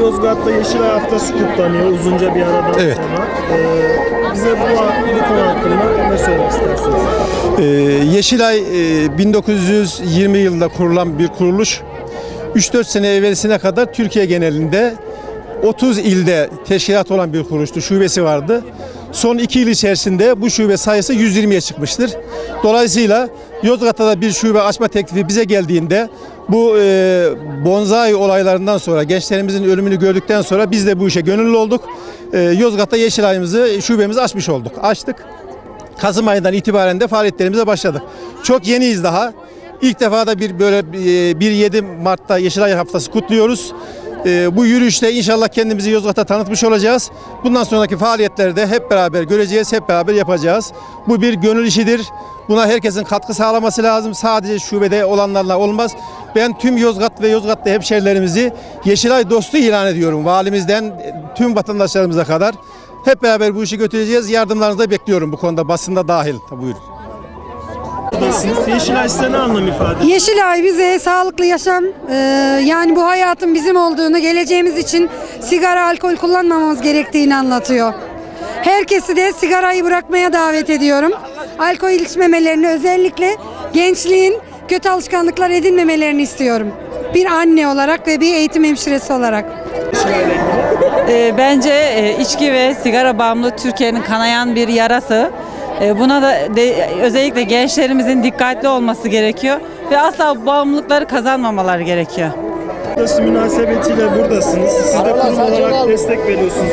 Yozgat'ta Yeşilay Haftası kutlanıyor uzunca bir aradan Evet. sonra. Ee, bize bu, bu konu hakkında ne söylemek istersiniz? Ee, Yeşilay e, 1920 yılında kurulan bir kuruluş. 3-4 sene evvelisine kadar Türkiye genelinde 30 ilde teşkilat olan bir kuruluştu. Şubesi vardı. Son 2 yıl içerisinde bu şube sayısı 120'ye çıkmıştır. Dolayısıyla Yozgat'ta da bir şube açma teklifi bize geldiğinde bu e, bonzai olaylarından sonra gençlerimizin ölümünü gördükten sonra biz de bu işe gönüllü olduk. E, Yozgat'ta Yeşilay'ımızı şubemizi açmış olduk. Açtık. Kasım ayından itibaren de faaliyetlerimize başladık. Çok yeniyiz daha. İlk defa da bir böyle e, 1-7 Mart'ta Yeşilay Haftası kutluyoruz. E, Bu yürüyüşte inşallah kendimizi Yozgat'a tanıtmış olacağız. Bundan sonraki faaliyetlerde hep beraber göreceğiz, hep beraber yapacağız. Bu bir gönül işidir. Buna herkesin katkı sağlaması lazım. Sadece şubede olanlarla olmaz. Ben tüm Yozgat ve Yozgatlı hemşerilerimizi Yeşilay dostu ilan ediyorum. Valimizden e, tüm vatandaşlarımıza kadar. Hep beraber bu işi götüreceğiz. Yardımlarınızı da bekliyorum bu konuda. Basında dahil. Tabii buyurun. Buradasınız. Yeşilay size ne anlam ifade ediyor? Yeşilay bize sağlıklı yaşam e, yani bu hayatın bizim olduğunu geleceğimiz için sigara alkol kullanmamamız gerektiğini anlatıyor. Herkesi de sigarayı bırakmaya davet ediyorum. Alkol içmemelerini özellikle gençliğin kötü alışkanlıklar edinmemelerini istiyorum. Bir anne olarak ve bir eğitim hemşiresi olarak. E, bence e, içki ve sigara bağımlılığı Türkiye'nin kanayan bir yarası. E, buna da de- özellikle gençlerimizin dikkatli olması gerekiyor ve asla bağımlılıkları kazanmamaları gerekiyor. Haftası münasebetiyle buradasınız. Siz de kurum olarak destek veriyorsunuz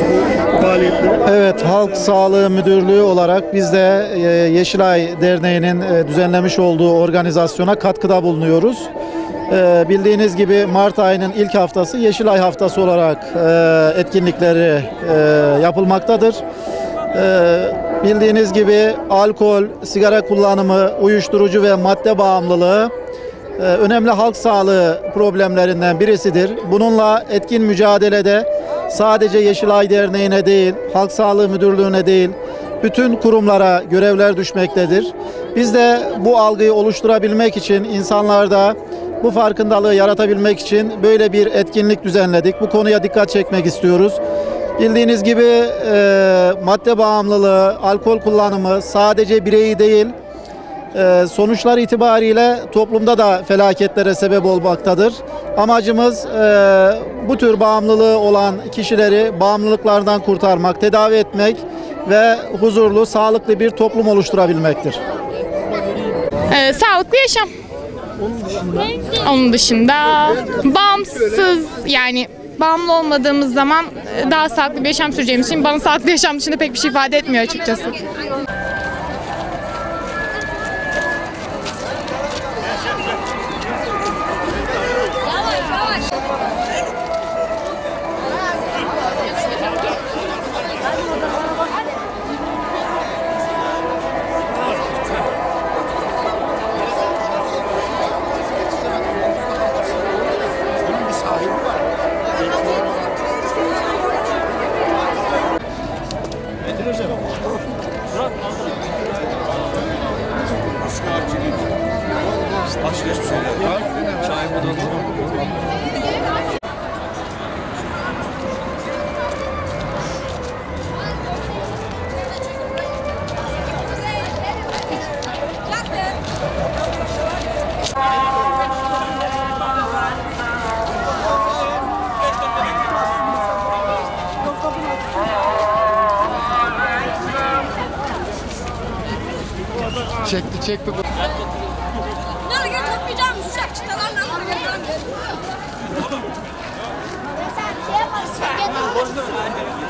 bu faaliyetlere. Evet, Halk Sağlığı Müdürlüğü olarak biz de e, Yeşilay Derneği'nin e, düzenlemiş olduğu organizasyona katkıda bulunuyoruz. E, Bildiğiniz gibi Mart ayının ilk haftası Yeşilay Haftası olarak e, etkinlikleri e, yapılmaktadır. E, Bildiğiniz gibi alkol, sigara kullanımı, uyuşturucu ve madde bağımlılığı önemli halk sağlığı problemlerinden birisidir. Bununla etkin mücadelede sadece Yeşilay Derneği'ne değil, Halk Sağlığı Müdürlüğü'ne değil, bütün kurumlara görevler düşmektedir. Biz de bu algıyı oluşturabilmek için insanlarda bu farkındalığı yaratabilmek için böyle bir etkinlik düzenledik. Bu konuya dikkat çekmek istiyoruz. Bildiğiniz gibi e, madde bağımlılığı, alkol kullanımı sadece bireyi değil, ee, sonuçlar itibariyle toplumda da felaketlere sebep olmaktadır. Amacımız e, bu tür bağımlılığı olan kişileri bağımlılıklardan kurtarmak, tedavi etmek ve huzurlu, sağlıklı bir toplum oluşturabilmektir. Ee, sağlıklı yaşam. Onun dışında bağımsız yani bağımlı olmadığımız zaman e, daha sağlıklı bir yaşam süreceğimiz için bana sağlıklı yaşam dışında pek bir şey ifade etmiyor açıkçası. Nereye toplayacağım şu çıtalarla? Sen şey yaparsın.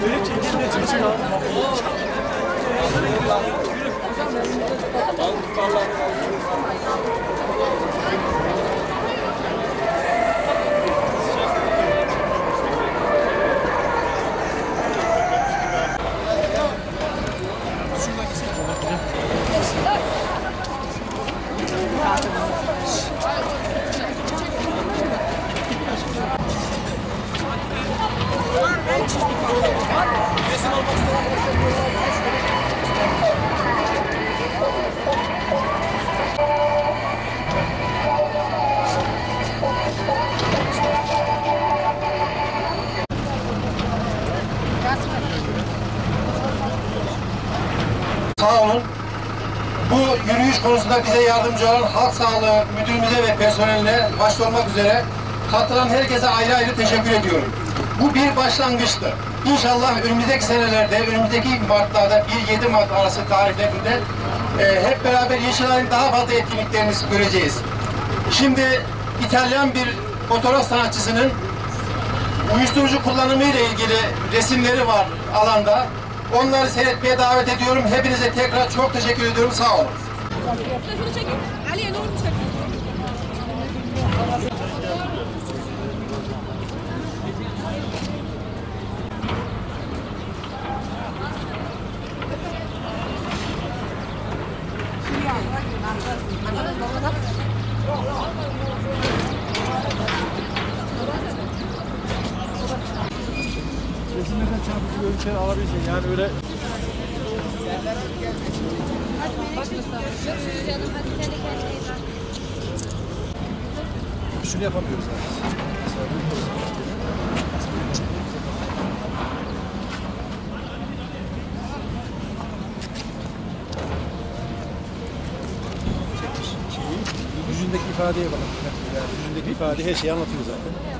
내리지는데 지금 Sağ olun. Bu yürüyüş konusunda bize yardımcı olan halk sağlığı müdürümüze ve personeline başta olmak üzere katılan herkese ayrı ayrı teşekkür ediyorum. Bu bir başlangıçtı. İnşallah önümüzdeki senelerde, önümüzdeki Mart'larda 1-7 Mart arası tarihlerinde e, hep beraber Yeşilay'ın daha fazla etkinliklerini göreceğiz. Şimdi İtalyan bir fotoğraf sanatçısının uyuşturucu kullanımı ile ilgili resimleri var alanda. Onları seyretmeye davet ediyorum. Hepinize tekrar çok teşekkür ediyorum. Sağ olun. Aliye Nur çek. Resimlerden çarpıcı görüntüler alabileceğin yani öyle Şunu yapamıyoruz yani. Yüzündeki ifadeye bakın. Yani yüzündeki ifade her şeyi anlatıyor zaten.